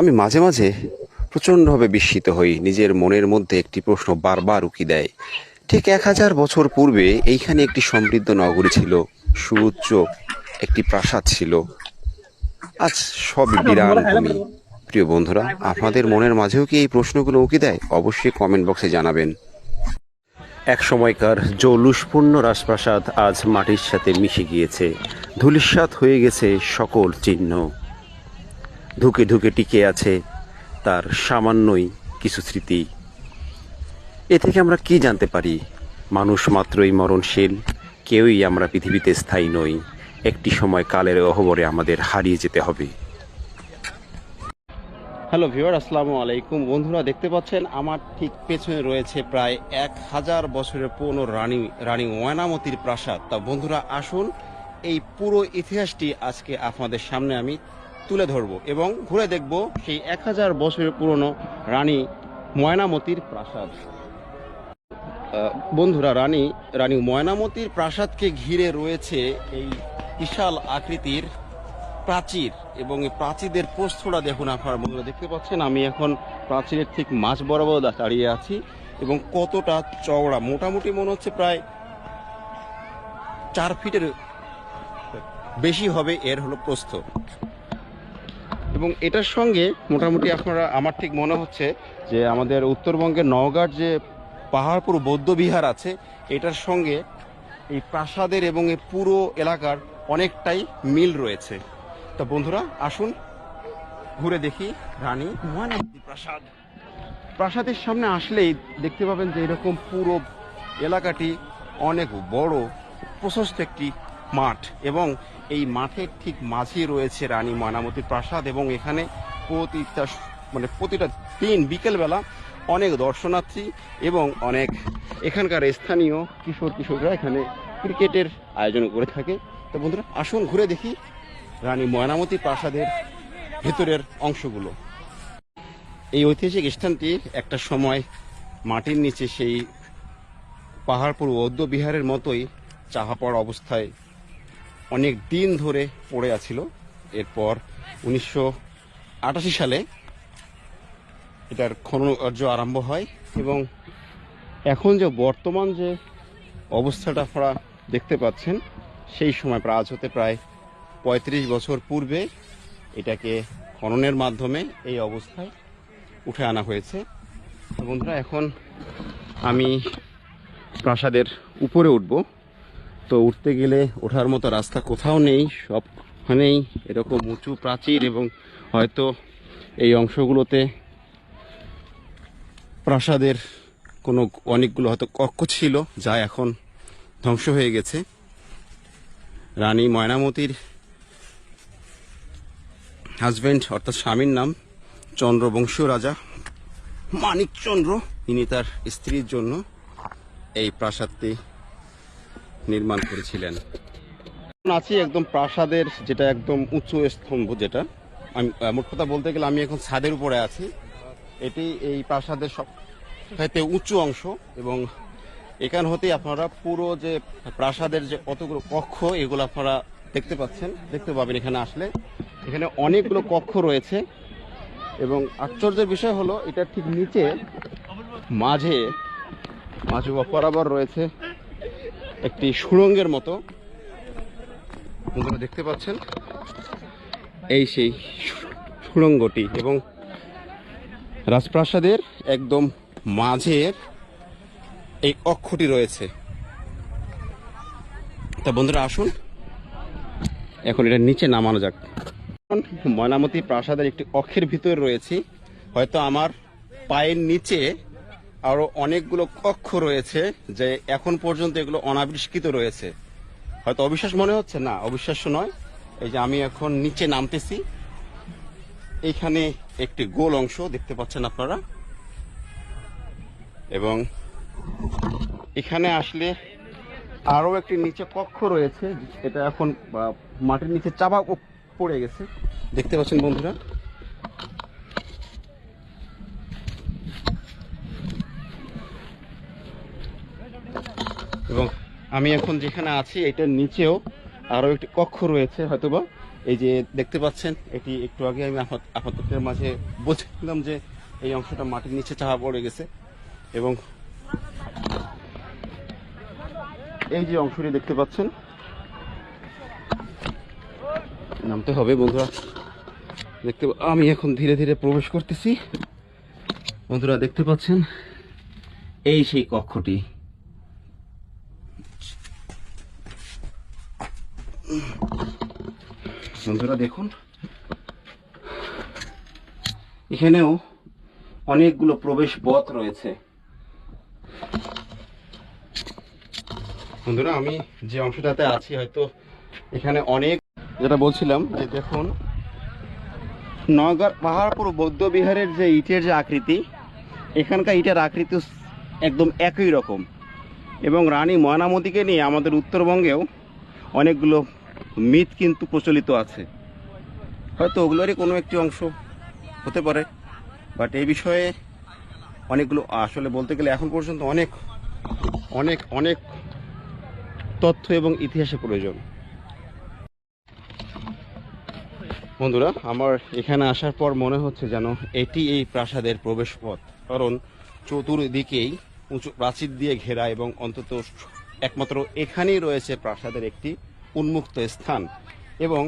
আমি মাঝে মাঝে প্রচণ্ডভাবে বিস্মিত হই। নিজের মনের মধ্যে একটি প্রশ্ন বারবার উকি দেয়। ঠিক এক হাজার বছর পূর্বে এইখানে একটি সমৃদ্ধ নগরী ছিল সুউচ্চ একটি প্রাসাদ ছিল। আজ সব বিরান ভূমি। প্রিয় বন্ধুরা আপনাদের মনের মাঝেও কি এই প্রশ্নগুলো উকি দেয়? অবশ্যই কমেন্ট বক্সে জানাবেন। এক সময়কার জৌলুসপূর্ণ রাজপ্রাসাদ আজ মাটির সাথে মিশে গিয়েছে। ধূলিসাৎ হয়ে গেছে সকল চিহ্ন। ধুকে ধুকে টিকে আছে তার সামান্যই কিছু স্মৃতি। এ থেকে আমরা কি জানতে পারি? মানুষ মাত্রই মরণশীল, কেউই আমরা পৃথিবীতে স্থায়ী নই। একটি সময় কালের অহবরে আমাদের হারিয়ে যেতে হবে। হ্যালো ভিউয়ার, আসসালামু আলাইকুম। বন্ধুরা, দেখতে পাচ্ছেন, আমার ঠিক পেছনে রয়েছে প্রায় এক হাজার বছরের পুরনো রানী রানী ময়নামতির প্রাসাদ। তা বন্ধুরা, আসুন, এই পুরো ইতিহাসটি আজকে আপনাদের সামনে আমি তুলে ধরব এবং ঘুরে দেখব সেই এক হাজার বছরের পুরনো রানী ময়নামতির প্রাসাদ। বন্ধুরা, রানী রানী ময়নামতির প্রাসাদকে ঘিরে রয়েছে এই বিশাল আকৃতির প্রাচীর এবং এই প্রাচীরদের প্রস্থটা দেখুন আপনারা। বন্ধুরা, দেখতে পাচ্ছেন, আমি এখন প্রাচীরের ঠিক মাঝ বরাবর দাঁড়িয়ে আছি এবং কতটা চওড়া। মোটামুটি মনে হচ্ছে প্রায় চার ফিটের বেশি হবে, এর হলো প্রস্থ এবং এটার সঙ্গে মোটামুটি আপনারা, আমার ঠিক মনে হচ্ছে যে আমাদের উত্তরবঙ্গের নওগাঁর যে পাহাড়পুর বৌদ্ধ বিহার আছে, এটার সঙ্গে এই প্রাসাদের এবং এই পুরো এলাকার অনেকটাই মিল রয়েছে। তা বন্ধুরা, আসুন, ঘুরে দেখি রানী ময়নামতি প্রাসাদ। প্রাসাদের সামনে আসলেই দেখতে পাবেন যে এরকম পুরো এলাকাটি অনেক বড়, প্রশস্ত একটি মাঠ এবং এই মাঠের ঠিক মাঝে রয়েছে রানী ময়নামতি প্রাসাদ এবং এখানে প্রতিটা মানে প্রতিটা দিন বিকেলবেলা অনেক দর্শনার্থী এবং অনেক এখানকার স্থানীয় কিশোর কিশোররা এখানে ক্রিকেটের আয়োজন করে থাকে। তো বন্ধুরা, আসুন ঘুরে দেখি রানী ময়নামতি প্রাসাদের ভেতরের অংশগুলো। এই ঐতিহাসিক স্থানটি একটা সময় মাটির নিচে সেই পাহাড়পুর বৌদ্ধ বিহারের মতোই চাহা পড়া অবস্থায় অনেক দিন ধরে পড়ে আছিল। এরপর উনিশশো আটাশি সালে এটার খনন কার্য আরম্ভ হয় এবং এখন যে বর্তমান যে অবস্থাটা আপনারা দেখতে পাচ্ছেন, সেই সময় প্রায় হতে প্রায় পঁয়ত্রিশ বছর পূর্বে এটাকে খননের মাধ্যমে এই অবস্থায় উঠে আনা হয়েছে। বন্ধুরা, এখন আমি প্রাসাদের উপরে উঠব। তো উঠতে গেলে ওঠার মতো রাস্তা কোথাও নেই, সবখানেই এরকম উঁচু প্রাচীর এবং হয়তো এই অংশগুলোতে প্রাসাদের কোনো অনেকগুলো হয়তো কক্ষ ছিল যা এখন ধ্বংস হয়ে গেছে। রানী ময়নামতির হাজবেন্ড অর্থাৎ স্বামীর নাম চন্দ্রবংশীয় রাজা মানিকচন্দ্র। ইনি তার স্ত্রীর জন্য এই প্রাসাদটি নির্মাণ করেছিলেন। আছি একদম প্রাসাদের, যেটা একদম উঁচু স্তম্ভ যেটা। আমি মোট কথা বলতে গেলে আমি এখন ছাদের উপরে আছি। এটি এই প্রাসাদের সব চাইতে উঁচু অংশ এবং এখান হতেই আপনারা পুরো যে প্রাসাদের যে কতগুলো কক্ষ, এগুলো আপনারা দেখতে পাচ্ছেন, দেখতে পাবেন এখানে আসলে। এখানে অনেকগুলো কক্ষ রয়েছে এবং আশ্চর্যের বিষয় হলো, এটা ঠিক নিচে, মাঝে মাঝে বরাবর রয়েছে। একটি সুড়ঙ্গের মতো। আপনারা দেখতে পাচ্ছেন এই সেই সু- সুড়ঙ্গটি এবং রাজপ্রাসাদের একদম মাঝের এই অক্ষটি রয়েছে। তা বন্ধুরা আসুন, এখন এটা নিচে নামানো যাক। ময়নামতি প্রাসাদের একটি অক্ষের ভিতরে রয়েছি। হয়তো আমার পায়ের নিচে আরও অনেকগুলো কক্ষ রয়েছে যে এখন পর্যন্ত এগুলো অনাবিষ্কৃত রয়েছে। হয়তো অবিশ্বাস মনে হচ্ছে? না, অবিশ্বাস্য নয়। এই যে আমি এখন নিচে নামতেছি। এখানে একটি গোল অংশ দেখতে পাচ্ছেন আপনারা। এবং এখানে আসলে আরও একটি নিচে কক্ষ রয়েছে। এটা এখন মাটির নিচে চাপা পড়ে গেছে। দেখতে পাচ্ছেন বন্ধুরা? এবং আমি এখন যেখানে আছি, এটার নিচেও আরও একটি কক্ষ রয়েছে হয়তোবা। এই যে দেখতে পাচ্ছেন, এটি একটু আগে আমি আপাত- আপাততের মাঝে বলছিলাম যে এই অংশটা মাটির নিচে চাপা পড়ে গেছে এবং এই যে অংশটি দেখতে পাচ্ছেন, নামতে হবে বন্ধুরা। দেখতে আমি এখন ধীরে ধীরে প্রবেশ করতেছি। বন্ধুরা দেখতে পাচ্ছেন, এই সেই কক্ষটি। বন্ধুরা, দেখুন। এখানেও অনেকগুলো প্রবেশ পথ রয়েছে। বন্ধুরা, আমি যে অংশটাতে আছি, হয়তো এখানে অনেক যেটা বলছিলাম, যে দেখুন, নগর পাহাড়পুর বৌদ্ধ বিহারের যে ইটের যে আকৃতি, এখানকার ইটের আকৃতি একদম একই রকম। এবং রানী ময়নামতিকে নিয়ে আমাদের উত্তরবঙ্গেও অনেকগুলো মিথ কিন্তু প্রচলিত আছে। হয়তো ওগুলোরই কোনো একটি অংশ হতে পারে বাট এই বিষয়ে অনেকগুলো, আসলে বলতে গেলে এখন পর্যন্ত অনেক অনেক অনেক তথ্য এবং ইতিহাসের প্রয়োজন। বন্ধুরা, আমার এখানে আসার পর মনে হচ্ছে যেন এটি এই প্রাসাদের প্রবেশ পথ কারণ চতুর্দিকেই উঁচু প্রাচীর দিয়ে ঘেরা এবং অন্তত একমাত্র এখানেই রয়েছে প্রাসাদের একটি উন্মুক্ত স্থান এবং